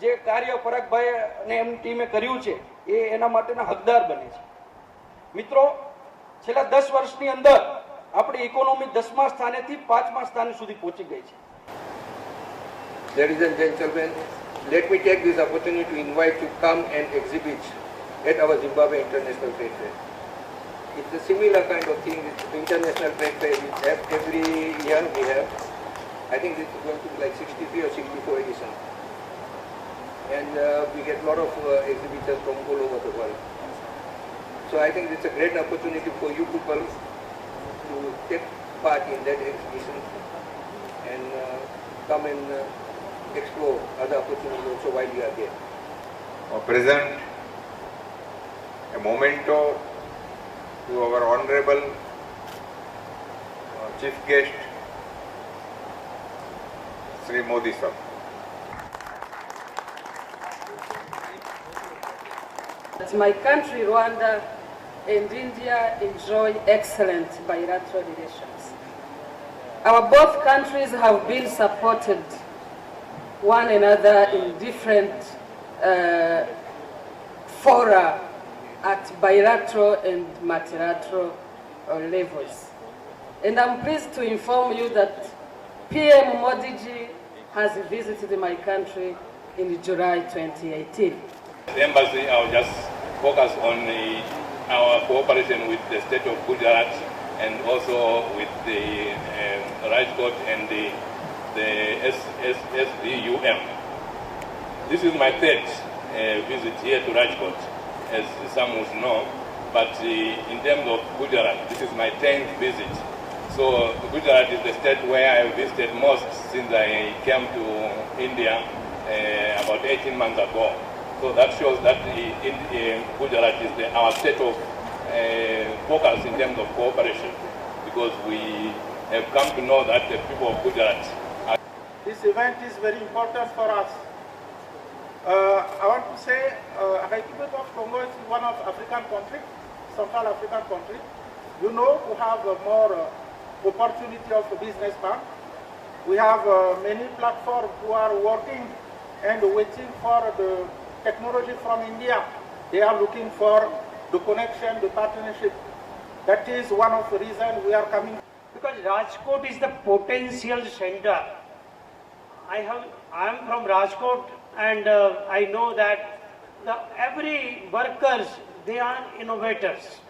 જે કાર્ય પરાગભાઈ અને એમની ટીમે કર્યું છે એ એના માટેના હકદાર બને છે મિત્રો છેલ્લા દસ વર્ષની અંદર આપણી ઇકોનોમી દસમા સ્થાનેથી પાંચમા સ્થાને સુધી પહોંચી ગઈ છે Ladies and gentlemen, let me take this opportunity to invite you to come and exhibit at our Zimbabwe International Trade Fair. It's a similar kind of thing, it's the International Trade Fair we have every year we have. I think this is going to be like 63 or 64 edition. And uh, we get a lot of uh, exhibitors from all over the world. So I think it's a great opportunity for you people to take part in that exhibition and uh, come and uh, explore other opportunities also while you are there. uh, present a memento to our honorable uh, chief guest Modi sir. that my country, Rwanda, and India enjoy excellent bilateral relations. Our both countries have been supported one another in different uh, fora at bilateral and multilateral uh, levels. And I'm pleased to inform you that PM Modi ji has visited my country in July 2018. The embassy, I'll just focus on the, our cooperation with the state of Gujarat and also with the um, Rajkot and the, the. This is my third uh, visit here to Rajkot, as some would know. But uh, in terms of Gujarat, this is my 10th visit. So Gujarat is the state where I visited most since I came to India uh, about 18 months ago. So that shows that in, in Gujarat is the, our state of uh, focus in terms of cooperation because we have come to know that the people of Gujarat are This event is very important for us. Uh, I want to say uh, Republic of Congo is one of African countries, Central African country. You know, we have uh, more uh, opportunity of businessman. We have uh, many platforms who are working and waiting for the technology from India. They are looking for the connection, the partnership. That is one of the reasons we are coming because Rajkot is the potential center. I have I am from Rajkot and uh, I know that the every workers they are innovators.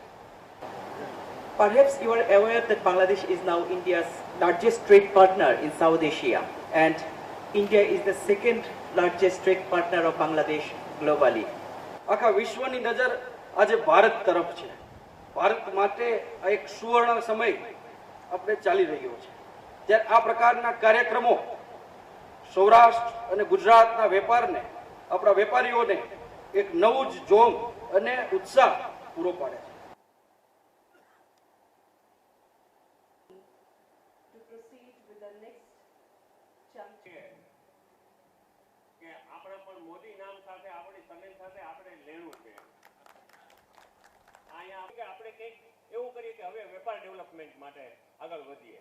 Perhaps you are aware that Bangladesh is now India's largest trade partner in South Asia and India is the second largest trade partner of Bangladesh globally. આખા વિશ્વની નજર આજે ભારત તરફ છે ભારત માટે આ એક સુવર્ણ સમય આપણે ચાલી રહ્યો છે ત્યારે આ પ્રકારના કાર્યક્રમો સૌરાષ્ટ્ર અને ગુજરાતના વેપારને આપણા વેપારીઓને એક નવું જ જોમ અને ઉત્સાહ પૂરો પાડે છે proceed with the next chapter. કે આપણે પણ મોદી નામ સાથે, આપણી સમેન સાથે આપણે લેણું છે અહીંયા આપણે કંઈક એવું કરીએ કે હવે વેપાર ડેવલપમેન્ટ માટે આગળ વધીએ